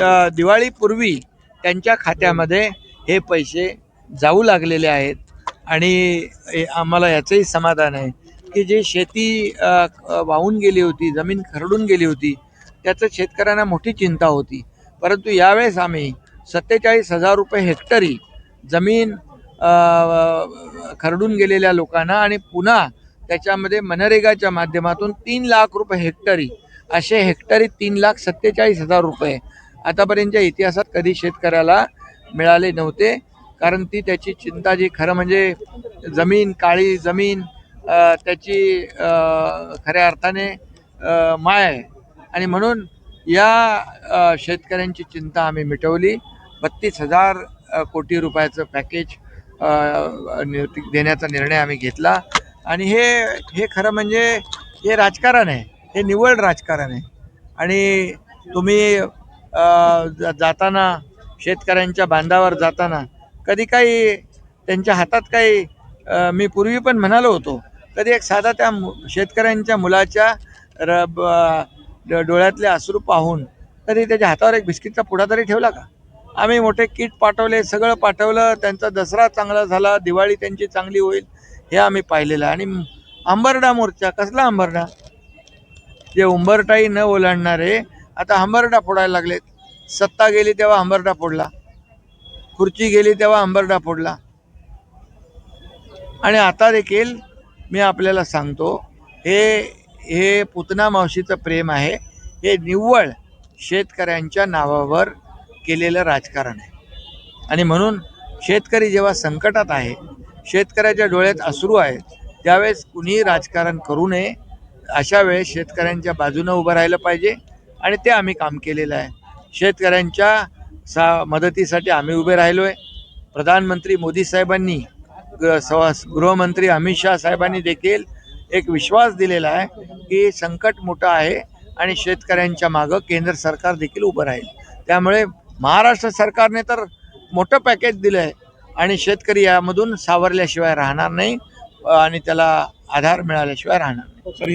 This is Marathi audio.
दिवाळीपूर्वी त्यांच्या खात्यामध्ये हे पैसे जाऊ लागलेले आहेत. आणि आम्हाला याचंही समाधान आहे की जे शेती वाहून गेली होती जमीन खरडून गेली होती त्याचं शेतकऱ्यांना मोठी चिंता होती. परंतु यावेळेस आम्ही सत्तेचाळीस हजार रुपये हेक्टरी जमीन खरडून गेलेल्या लोकांना आणि पुन्हा त्याच्यामध्ये मनरेगाच्या माध्यमातून तीन लाख रुपये हेक्टरी असे हेक्टरी तीन लाख सत्तेचाळीस हजार रुपये आतापर्यंतच्या इतिहासात कधी शेतकऱ्याला मिळाले नव्हते. कारण ती त्याची चिंता जी खरं म्हणजे जमीन काळी जमीन त्याची खऱ्या अर्थाने माय आहे. आणि म्हणून या शेतकऱ्यांची चिंता आम्ही मिटवली. बत्तीस हजार कोटी रुपयाचं पॅकेज देण्याचा निर्णय आम्ही घेतला. आणि हे हे खरं म्हणजे हे राजकारण आहे. हे निव्वळ राजकारण आहे. आणि तुम्ही जाताना शेतकऱ्यांच्या बांधावर जाताना कधी काही त्यांच्या हातात काही मी पूर्वी पण म्हणालो होतो कधी एक साधा त्या मु- शेतकऱ्यांच्या मुलाच्या र ड- डोळ्यातले अश्रू पाहून कधी त्याच्या हातावर एक बिस्किटचा पुडा तरी ठेवला का? आम्ही मोठे किट पाठवले सगळं पाठवलं त्यांचा दसरा चांगला झाला दिवाळी त्यांची चांगली होईल हे आम्ही पाहिलेलं. आणि अंबरडा मोर्चा कसला अंबरडा जे उंबरटाई न ओलांडणारे आता हंबरडा फोडायला लागलेत. सत्ता गेली तेव्हा हंबरडा फोडला. खुर्ची गेली तेव्हा हंबरडा फोडला. आणि आता देखील मी आपल्याला सांगतो हे हे पुतना मावशीचं प्रेम आहे. हे निव्वळ शेतकऱ्यांच्या नावावर केलेलं राजकारण आहे. आणि म्हणून शेतकरी जेव्हा संकटात आहे शेतकऱ्याच्या डोळ्यात अश्रू आहेत त्यावेळेस कुणीही राजकारण करू नये. अशा वेळेस शेतकऱ्यांच्या बाजूनं उभं राहिलं पाहिजे. आणि ते आम्ही काम केलेलं आहे. शेतकऱ्यांच्या सा मदतीसाठी आम्ही उभे राहिलो आहे प्रधानमंत्री मोदी साहेबांनी ग- गृहमंत्री अमित शाह साहेबांनी देखील एक विश्वास दिलेला आहे की संकट मोठं आहे आणि शेतकऱ्यांच्या मागं केंद्र सरकार देखील उभं राहील. त्यामुळे महाराष्ट्र सरकारने तर मोठं पॅकेज दिलं आहे आणि शेतकरी यामधून सावरल्याशिवाय राहणार नाही आणि त्याला आधार मिळाल्याशिवाय राहणार नाही.